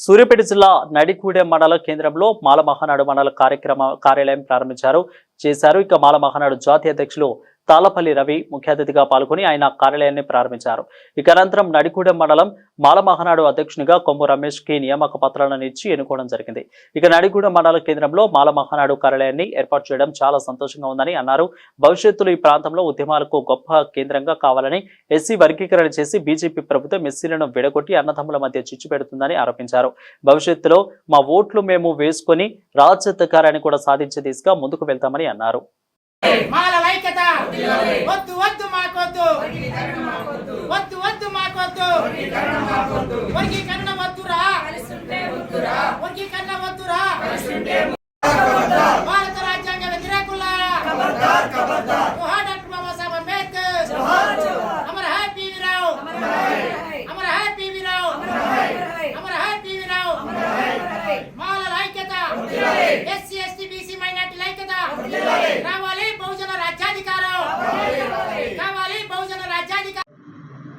సూర్యాపేట జిల్లా నడికూడెం మండల కేంద్రంలో మాల మహానాడు మండల కార్యక్రమ కార్యాలయం ప్రారంభించారు చేశారు. ఇక మాల మహానాడు జాతీయ అధ్యక్షులు తాళపల్లి రవి ముఖ్య అతిథిగా పాల్గొని ఆయన కార్యాలయాన్ని ప్రారంభించారు. ఇక అనంతరం నడికూడెం మండలం మాల మహానాడు అధ్యక్షునిగా కొమ్ము రమేష్కి నియామక పత్రాలను ఇచ్చి ఎన్నుకోవడం జరిగింది. ఇక నడిగూడెం మండల కేంద్రంలో మాల మహానాడు కార్యాలయాన్ని ఏర్పాటు చేయడం చాలా సంతోషంగా ఉందని అన్నారు. భవిష్యత్తులో ఈ ప్రాంతంలో ఉద్యమాలకు గొప్ప కేంద్రంగా కావాలని ఎస్సీ వర్గీకరణ చేసి బీజేపీ ప్రభుత్వం ఎస్సీలను విడగొట్టి అన్నదమ్ముల మధ్య చిచ్చు పెడుతుందని ఆరోపించారు. భవిష్యత్తులో మా ఓట్లు మేము వేసుకొని రాజ్యాధికారాన్ని కూడా సాధించే దిశగా ముందుకు వెళ్తామని అన్నారు. మాల వద్దు వద్దు మాకొద్దు. వద్దు. వద్దు మాకొద్దు. వర్గీకరణ వద్దురా. వర్గీకరణ వద్దురా.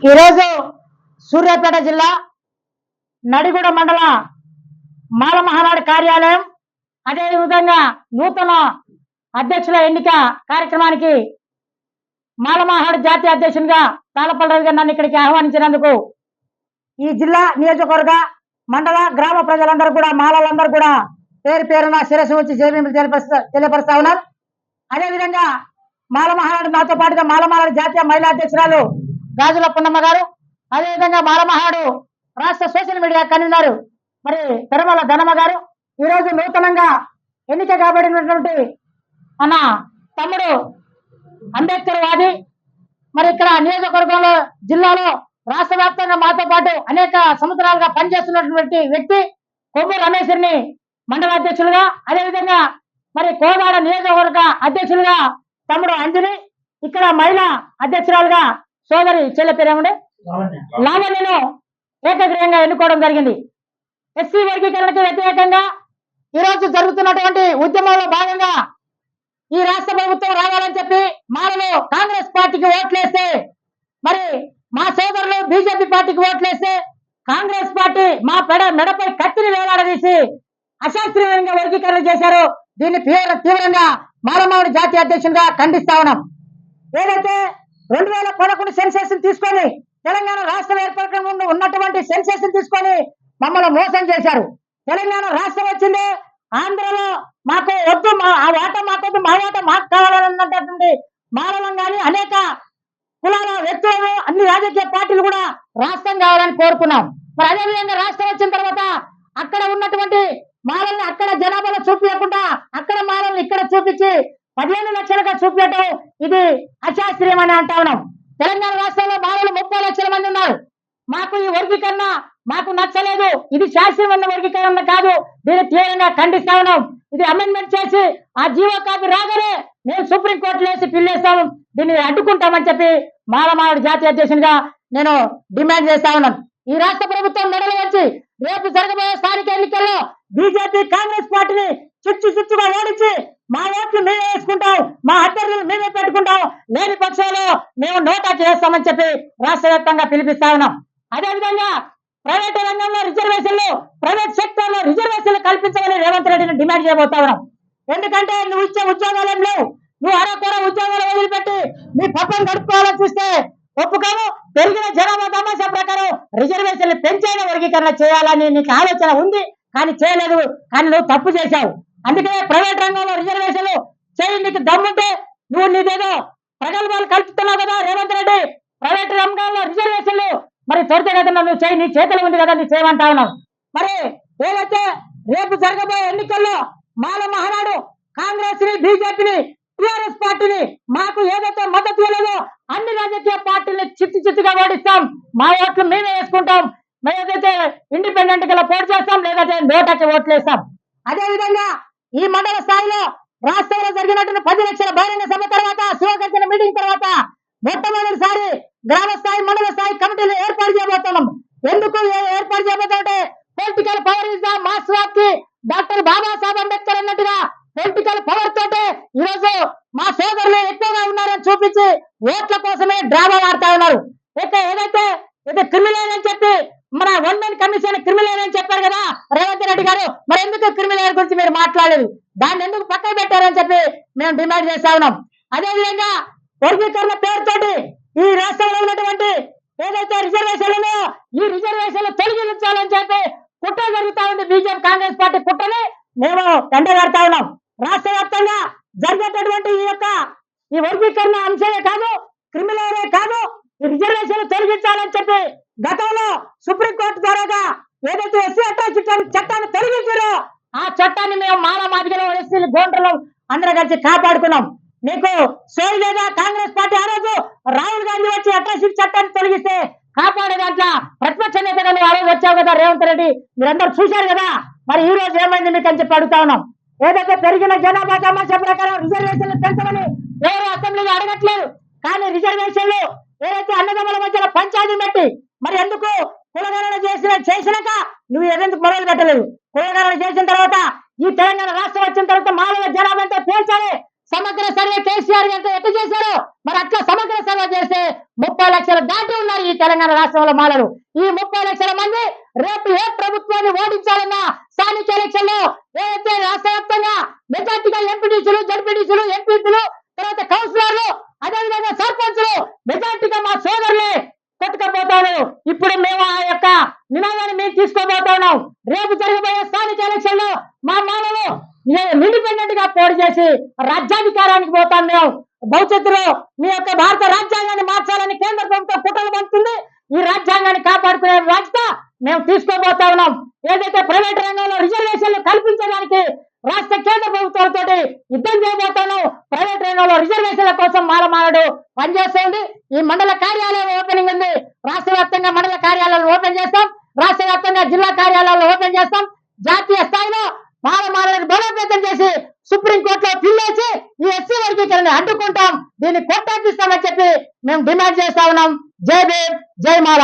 ఈరోజు సూర్యాపేట జిల్లా నడిగూడ మండల మాల మహానాడు కార్యాలయం. అదేవిధంగా నూతన అధ్యక్షుల ఎన్నిక కార్యక్రమానికి మాలమహాడు జాతీయ అధ్యక్షునిగా తాళపల్లి రవి గారు నన్ను ఇక్కడికి ఆహ్వానించినందుకు ఈ జిల్లా నియోజకవర్గ మండల గ్రామ ప్రజలందరూ కూడా మాలలందరూ కూడా పేరు పేరున శిరస్సు వచ్చి జేబీలు తెలియపరుస్తా తెలియపరుస్తా ఉన్నారు. అదేవిధంగా మాలమహనాడు నాతో పాటుగా మాలమహనాడు జాతీయ మహిళా అధ్యక్షురాలు గాజుల పున్నమ్మ గారు అదేవిధంగా బాలమహాడు రాష్ట్ర సోషల్ మీడియా కన్వీనర్ మరి తిరుమల ధనమ్మ గారు. ఈరోజు నూతనంగా ఎన్నిక కాబడినటువంటి మన తమ్ముడు అంబేద్కర్ వాది. మరి ఇక్కడ నియోజకవర్గంలో జిల్లాలో రాష్ట్ర వ్యాప్తంగా మాతో పాటు అనేక సంవత్సరాలుగా పనిచేస్తున్నటువంటి వ్యక్తి కొమ్ము రమేశ్వరిని మండల అధ్యక్షులుగా అదేవిధంగా మరి కోదాడ నియోజకవర్గ అధ్యక్షులుగా తమ్ముడు అంజని ఇక్కడ మహిళా అధ్యక్షురాలుగా సోదరి చెల్లె పేరేమండి లావణ్యను ఏకగ్రీయంగా ఎన్నుకోవడం జరిగింది. ఎస్సీ వర్గీకరణకు వ్యతిరేకంగా ఈ రోజు జరుగుతున్నటువంటి ఉద్యమంలో భాగంగా ఈ రాష్ట్ర ప్రభుత్వం రావాలని చెప్పి మాలలో కాంగ్రెస్ పార్టీకి ఓట్లేస్తే మరి మా సోదరులు బీజేపీ పార్టీకి ఓట్లేస్తే కాంగ్రెస్ పార్టీ మా పెడ మెడపై కత్తిని వేలాడదీసి అశాస్త్రీయంగా వర్గీకరణ చేశారు. దీన్ని తీవ్ర తీవ్రంగా మాలమావిడి జాతీయ అధ్యక్షునిగా ఖండిస్తా ఉన్నాం. ఏదైతే రెండు వేల పదకొండు సెన్సెస్ తీసుకొని తెలంగాణ రాష్ట్రం ఏర్పడక ముందు ఉన్నటువంటి సెన్సెస్ తీసుకొని మమ్మల్ని మోసం చేశారు. తెలంగాణ రాష్ట్రం వచ్చింది. ఆంధ్రలో మాకు వద్దు మా ఆ వాట మాకొద్దు మా వాట మాకు కావాలన్నటువంటి మానవం కానీ అనేక కులాల వ్యక్తులను అన్ని రాజకీయ పార్టీలు కూడా రాష్ట్రం కావాలని కోరుకున్నాం. మరి అదేవిధంగా రాష్ట్రం వచ్చిన తర్వాత అక్కడ ఉన్నటువంటి మాలల్ని అక్కడ జనాభాలో చూపించకుండా అక్కడ మాలల్ని ఇక్కడ చూపించి పదిహేను లక్షలుగా చూపించటం ఇది అశాస్త్రీయం అని అంటా ఉన్నాం. తెలంగాణ రాష్ట్రంలో బాలలు ముప్పై లక్షల మంది ఉన్నారు. మాకు ఈ వర్గీకరణ మాకు నచ్చలేదు. ఇది శాస్త్రీయమైన వర్గీకరణ కాదు. దీన్ని తీవ్రంగా ఖండిస్తా ఉన్నాం. ఇది అమెండ్మెంట్ చేసి ఆ జీవో కాపీ రాగానే మేము సుప్రీం కోర్టులో వేసి పిల్లేస్తాము దీన్ని అడ్డుకుంటామని చెప్పి మాలమావిడి జాతీయ అధ్యక్షునిగా నేను డిమాండ్ చేస్తా ఉన్నాను ఈ రాష్ట్ర ప్రభుత్వం మెడలు వచ్చి రేపు జరగబోయే స్థానిక ఎన్నికల్లో బీజేపీ కాంగ్రెస్ పార్టీని చుచ్చు చుచ్చుగా ఓడించి మా ఓట్లు మేమే వేసుకుంటాం మా అభ్యర్థులు మేమే పెట్టుకుంటాం. లేని పక్షంలో మేము నోటా చేస్తామని చెప్పి రాష్ట్ర వ్యాప్తంగా పిలిపిస్తా ఉన్నాం. అదేవిధంగా ప్రైవేట్ రంగంలో రిజర్వేషన్లు ప్రైవేట్ సెక్టర్లో రిజర్వేషన్లు కల్పించమని రేవంత్ రెడ్డిని డిమాండ్ చేయబోతా ఉన్నాం. ఎందుకంటే నువ్వు ఇచ్చే ఉద్యోగాలు లేవు. నువ్వు అరకొర ఉద్యోగాలు వదిలిపెట్టి నీ పక్కన గడుపుకోవాలని చూస్తే ఒప్పుకోను పెరిగిన జనాభా తమాషా ప్రకారం రిజర్వేషన్లు పెంచేలా వర్గీకరణ చేయాలని నీకు ఆలోచన ఉంది. కానీ చేయలేదు. కానీ నువ్వు తప్పు చేశావు. అందుకనే ప్రైవేట్ రంగంలో రిజర్వేషన్లు చేయి నీకు దమ్ముంటే నువ్వు నీదేదో ప్రగల్భాలు కల్పిస్తున్నావు కదా రేవంత్ రెడ్డి. ప్రైవేట్ రంగంలో రిజర్వేషన్లు మరి త్వరితగతిన నువ్వు చేయి. నీ చేతులు ఉంది కదా నీ చేయమంటా ఉన్నావు. మరి ఏదైతే రేపు జరగబోయే ఎన్నికల్లో మాల మహానాడు కాంగ్రెస్ని బీజేపీని టిఆర్ఎస్ పార్టీని మాకు ఏదైతే మద్దతు ఇవ్వలేదో అన్ని రాజకీయ పార్టీని చిత్తు చిత్తుగా ఓడిస్తాం. మా ఓట్లు మేమే వేసుకుంటాం. మేము ఏదైతే ఇండిపెండెంట్గా పోటీ చేస్తాం లేదంటే నోటకి ఓట్లు వేస్తాం. అదే విధంగా ఈ మండల స్థాయిలో రాష్ట్రంలో జరిగినటువంటి పది లక్షల బహిరంగ సభ తర్వాత శివగర్జన మీటింగ్ తర్వాత మొట్టమొదటిసారి గ్రామ స్థాయి మండల స్థాయి కమిటీలు ఏర్పాటు చేయబోతున్నాం. ఎందుకు ఏర్పాటు చేయబోతుంటే పొలిటికల్ పవర్ ఇస్ ద మాస్కి డాక్టర్ బాబాసాహెబ్ అంబేద్కర్ అన్నట్టుగా పొలిటికల్ పవర్ తోటే ఈ రోజు మా సోదరులు ఎక్కువగా ఉన్నారని చూపించి ఓట్ల కోసమే డ్రామా ఆడుతా ఉన్నారు. అయితే ఏదైతే ఇది క్రిమినల్ అని చెప్పి మన వన్ మెన్ కమిషన్ క్రిమినల్ అని చెప్పారు కదా రేవంత్ గారు మరి ఎందుకు క్రిమినల్ గురించి మీరు మాట్లాడలేదు? దాన్ని ఎందుకు పక్కన పెట్టారని చెప్పి మేము డిమాండ్ చేస్తా ఉన్నాం. అదే విధంగా వర్గీకరణ పేరుతోటి ఈ రాష్ట్రంలో ఉన్నటువంటి ఏదైతే రిజర్వేషన్లు ఈ రిజర్వేషన్లు తొలగించాలని చెప్పి కుట్ర జరుగుతా ఉంది. బీజేపీ కాంగ్రెస్ పార్టీ కుట్రని మేము ఎండగడతా ఉన్నాం. రాష్ట్ర వ్యాప్తంగా జరిగేటటువంటి ఈ యొక్క ఈ వర్గీకరణ అంశమే కాదు క్రిమినలే కాదు ఈ రిజర్వేషన్లు తొలగించాలని చెప్పి గతంలో సుప్రీంకోర్టు ద్వారాగా ఏదైతే ఎస్సీ అట్రాసిటీ చట్టాన్ని తొలగించారో ఆ చట్టాన్ని మేము మానవ మాదిగలు ఎస్సీలు గోండ్రలో అందరం కలిసి కాపాడుకున్నాం. నీకు సోయి లేదా కాంగ్రెస్ పార్టీ ఆ రోజు రాహుల్ గాంధీ వచ్చి అట్రాసిటీ చట్టాన్ని తొలగిస్తే కాపాడే దాంట్లో ప్రతిపక్ష నేతగా నువ్వు ఆ రోజు వచ్చావు కదా రేవంత్ రెడ్డి. మీరందరూ చూశారు కదా? మరి ఈ రోజు ఏమైంది మీకు అని చెప్పి అడుగుతా ఉన్నాం. ఏదైతే పెరిగిన జనాభా సమస్య ప్రకారం రిజర్వేషన్లు పెంచమని ఎవరు అసెంబ్లీలో అడగట్లేదు. కానీ రిజర్వేషన్లు ఏదైతే అన్నదమ్ముల మధ్యలో పంచాయతీ పెట్టి మరి ఎందుకు కులగణన చేసిన చేసినాక నువ్వు ఎందుకు మొదలు పెట్టలేదు? కులగణన చేసిన తర్వాత ఈ తెలంగాణ రాష్ట్రం వచ్చిన తర్వాత మానవ జనాభా అంతా సమగ్ర సర్వే కేసీఆర్ ఎంత ఎట్టు చేశారు? మరి అట్లా సమగ్ర సర్వే చేస్తే ముప్పై లక్షల దాటి ఉన్నారు ఈ తెలంగాణ రాష్ట్రంలో మాలలు. ఈ ముప్పై లక్షల మంది రేపు ఏ ప్రభుత్వాన్ని ఓడించాలన్నా స్థానిక ఎలక్షన్లో ఏదైతే రాష్ట్ర వ్యాప్తంగా మెజార్టీగా ఎంపీటీసీలు జడ్పీటీసీలు ఎంపీపీలు తర్వాత కౌన్సిలర్లు అదేవిధంగా సర్పంచులు మెజార్టీగా మా సోదరులే కొట్టుకపోతాను ఇప్పుడు మేము ఆ యొక్క నినాదాన్ని మేము తీసుకోబోతున్నాం రేపు జరగబోయే స్థానిక ఎలక్షన్లో మా మానవులు ఇండిపెండెంట్గా పోటీ చేసి రాజ్యాధికారానికి పోతాం మేము భవిష్యత్తులో మీ యొక్క భారత రాజ్యాంగాన్ని మార్చాలని కేంద్ర ప్రభుత్వం కుట్రలు పంపుతుంది ఈ రాజ్యాంగాన్ని కాపాడుకునే బాధ్యత మేము తీసుకోబోతా ఉన్నాం. ఏదైతే ప్రైవేట్ రంగంలో రిజర్వేషన్లు కల్పించడానికి రాష్ట్ర కేంద్ర ప్రభుత్వాలతో యుద్ధం చేయబోతాను ప్రైవేట్ రంగంలో రిజర్వేషన్ల కోసం మాలమాలడు పనిచేస్తుంది. ఈ మండల కార్యాలయం ఓపెనింగ్ ఉంది. రాష్ట్ర వ్యాప్తంగా మండల కార్యాలయాలు ఓపెన్ చేస్తాం. రాష్ట్ర వ్యాప్తంగా జిల్లా కార్యాలయాలు ఓపెన్ చేస్తాం. జాతీయ స్థాయిలో మాలమాలను బలోపేతం చేసి సుప్రీం కోర్టులో పిల్లేసి ఈ ఎస్సీ వర్గీకరణ అడ్డుకుంటాం దీన్ని కొట్టాపిస్తామని చెప్పి మేము డిమాండ్ చేస్తా ఉన్నాం జై భీమ్ జై మాల